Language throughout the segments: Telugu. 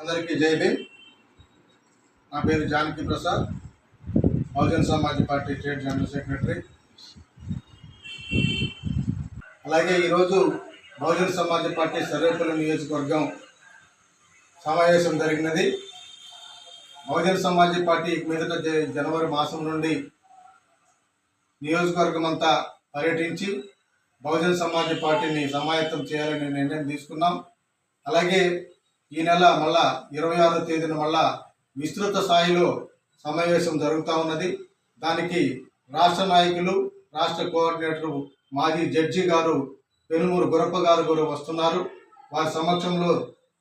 అందరికీ జై భీమ్. నా పేరు Janaki Prasad. Bahujan Samaj party state general secretary. అలాగే ఈరోజు బహుజన్ సమాజ్ పార్టీ సర్వేపల్లి నియోజకవర్గం సమావేశం జరిగినది. బహుజన్ సమాజ్ పార్టీ మీదట జ- జనవరి మాసం నుండి నియోజకవర్గం అంతా పర్యటించి బహుజన్ సమాజ్ పార్టీని సమాయత్తం చేయాలని నిర్ణయం తీసుకున్నాం. అలాగే ఈ నెల మళ్ళా ఇరవై ఆరో తేదీన మళ్ళా విస్తృత స్థాయిలో సమావేశం జరుగుతూ ఉన్నది. దానికి రాష్ట్ర నాయకులు రాష్ట్ర కోఆర్డినేటర్ మాజీ జడ్జి గారు పెనుమూరు గురప్ప గారు కూడా వస్తున్నారు. వారి సమక్షంలో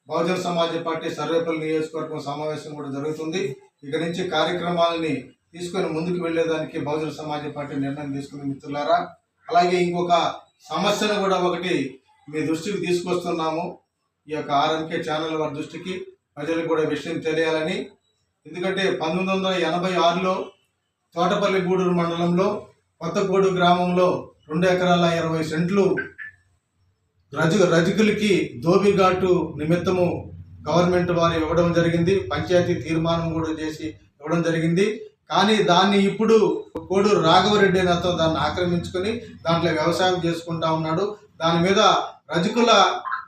బహుజన సమాజ్ పార్టీ సర్వేపల్లి నియోజకవర్గం సమావేశం కూడా జరుగుతుంది. ఇక నుంచి కార్యక్రమాలని తీసుకొని ముందుకు వెళ్ళేదానికి బహుజన సమాజ్ పార్టీ నిర్ణయం తీసుకుని మిత్రులారా. అలాగే ఇంకొక సమస్యను కూడా ఒకటి మీ దృష్టికి తీసుకొస్తున్నాము. ఈ యొక్క ఆర్ఎంకే ఛానల్ వారి దృష్టికి ప్రజలకు కూడా విషయం తెలియాలని. ఎందుకంటే పంతొమ్మిది వందల ఎనభై ఆరులో తోటపల్లి గూడూరు మండలంలో కొత్తగూడు గ్రామంలో రెండు ఎకరాల ఇరవై సెంట్లు రజు రజకులకి దోబిఘాటు నిమిత్తము గవర్నమెంట్ వారు ఇవ్వడం జరిగింది. పంచాయతీ తీర్మానం కూడా చేసి ఇవ్వడం జరిగింది. కానీ దాన్ని ఇప్పుడు కోడూరు రాఘవరెడ్డి అతను దాన్ని ఆక్రమించుకొని దాంట్లో వ్యవసాయం చేసుకుంటా ఉన్నాడు. దాని మీద రజకుల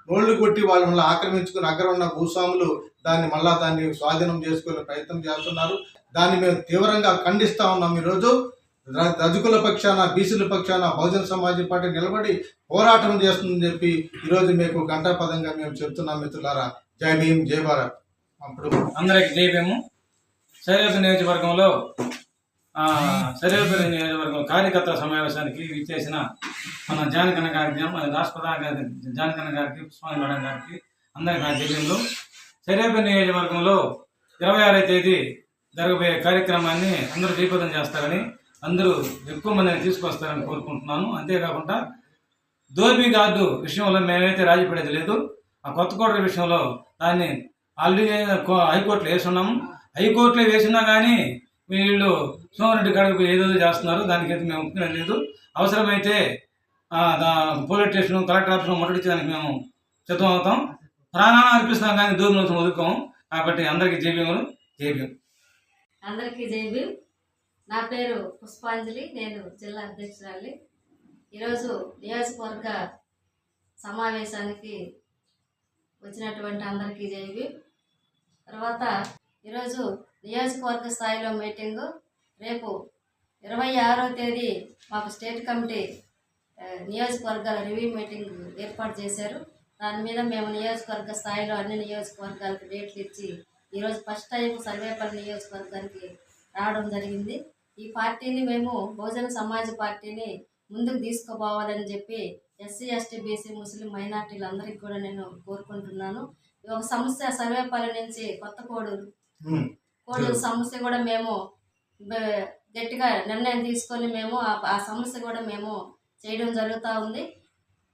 నోళ్ళు కొట్టి వాళ్ళు మళ్ళీ ఆక్రమించుకుని అక్కడ ఉన్న భూస్వాములు దాన్ని మళ్ళా దాన్ని స్వాధీనం చేసుకునే ప్రయత్నం చేస్తున్నారు. దాన్ని మేము తీవ్రంగా ఖండిస్తా ఉన్నాం ఈరోజు. రజకుల పక్షాన బీసీల పక్షాన బహుజన సమాజ్ పార్టీ నిలబడి పోరాటం చేస్తుందని చెప్పి ఈరోజు మీకు గంటాపదంగా మేము చెప్తున్నాం మిత్రులారా. జై భీమ్ జై భారత్. అప్పుడు అందరికి జైభీము సరిహద్దు నియోజకవర్గంలో ఆ, నియోజకవర్గం కార్యకర్త సమావేశానికి ఇచ్చేసిన మన జానకన్న గారికి రాష్ట్రపతి గారికి జానకన్న గారికి స్వామి మేడం గారికి అందరికీ నా జైభీములు సరిహద్దు నియోజకవర్గంలో ఇరవై ఆరో తేదీ జరగబోయే కార్యక్రమాన్ని అందరూ దీపదం చేస్తారని అందరూ ఎక్కువ మందిని తీసుకొస్తారని కోరుకుంటున్నాను. అంతేకాకుండా దోబీ గార్డు విషయంలో మేమైతే రాజీ పడేది లేదు. ఆ కొత్త కోటల విషయంలో దాన్ని ఆల్రెడీ హైకోర్టులో హైకోర్టులో వేసున్నాము. హైకోర్టులో వేసినా కానీ వీళ్ళు సోమరెడ్డి కాడికి ఏదో చేస్తున్నారు దానికైతే మేము ఒప్పుకునేది లేదు. అవసరమైతే పోలీస్ స్టేషన్ కలెక్టర్ ఆఫీస్లో ముట్టడించడానికి మేము సిద్ధం అవుతాం. ప్రాణాలను అర్పిస్తాం కానీ దూరం నుంచి వదులుకోము కాబట్టి అందరికీ జేబీములు జేబీఎం అందరికీ జై నా పేరు పుష్పాంజలి నేను జిల్లా అధ్యక్షురాలి. ఈరోజు నియోజకవర్గ సమావేశానికి వచ్చినటువంటి అందరికీ జై తర్వాత ఈరోజు నియోజకవర్గ స్థాయిలో మీటింగు రేపు ఇరవై ఆరో తేదీ మాకు స్టేట్ కమిటీ నియోజకవర్గాల రివ్యూ మీటింగ్ ఏర్పాటు చేశారు. దాని మీద మేము నియోజకవర్గ స్థాయిలో అన్ని నియోజకవర్గాలకు డేట్లు ఇచ్చి ఈరోజు ఫస్ట్ టైం సర్వేపల్లి నియోజకవర్గానికి రావడం జరిగింది. ఈ పార్టీని మేము బహుజన సమాజ్ పార్టీని ముందుకు తీసుకుపోవాలని చెప్పి ఎస్సీ ఎస్టీ బీసీ ముస్లిం మైనార్టీలు అందరికీ కూడా నేను కోరుకుంటున్నాను. ఈ ఒక సమస్య సర్వేపల్లి నుంచి కొత్త కోడూరు కోడూరు సమస్య కూడా మేము గట్టిగా నిర్ణయం తీసుకొని మేము ఆ- ఆ సమస్య కూడా మేము చేయడం జరుగుతూ ఉంది.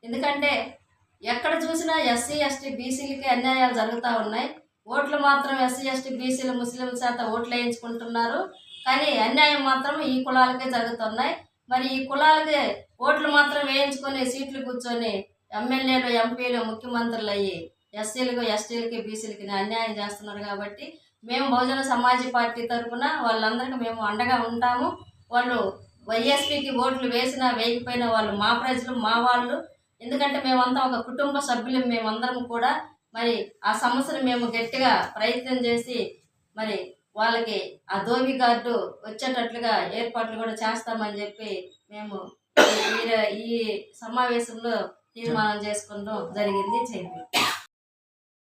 ఎందుకంటే ఎక్కడ చూసినా ఎస్సీ ఎస్టీ బీసీలకి అన్యాయాలు జరుగుతూ ఉన్నాయి. ఓట్లు మాత్రం ఎస్సీ ఎస్టీ బీసీలు ముస్లిం చేత ఓట్లు వేయించుకుంటున్నారు. కానీ అన్యాయం మాత్రం ఈ కులాలకే జరుగుతున్నాయి. మరి ఈ కులాలకి ఓట్లు మాత్రం వేయించుకొని సీట్లు కూర్చొని ఎమ్మెల్యేలు ఎంపీలు ముఖ్యమంత్రులు అయ్యి ఎస్సీలకు ఎస్టీలకి బీసీలకి అన్యాయం చేస్తున్నారు కాబట్టి మేము బహుజన సమాజ్ పార్టీ తరఫున వాళ్ళందరికీ మేము అండగా ఉంటాము. వాళ్ళు వైఎస్పీకి ఓట్లు వేసినా వేయకపోయినా వాళ్ళు మా ప్రజలు మా వాళ్ళు. ఎందుకంటే మేమంతా ఒక కుటుంబ సభ్యులు మేమందరం కూడా. మరి ఆ సమస్యను మేము గట్టిగా ప్రయత్నం చేసి మరి వాళ్ళకి ఆ దోబి గార్డు వచ్చేటట్లుగా ఏర్పాట్లు కూడా చేస్తామని చెప్పి మేము ఈ- ఈ- సమావేశంలో తీర్మానం చేసుకుంటూ జరిగింది. చేయండి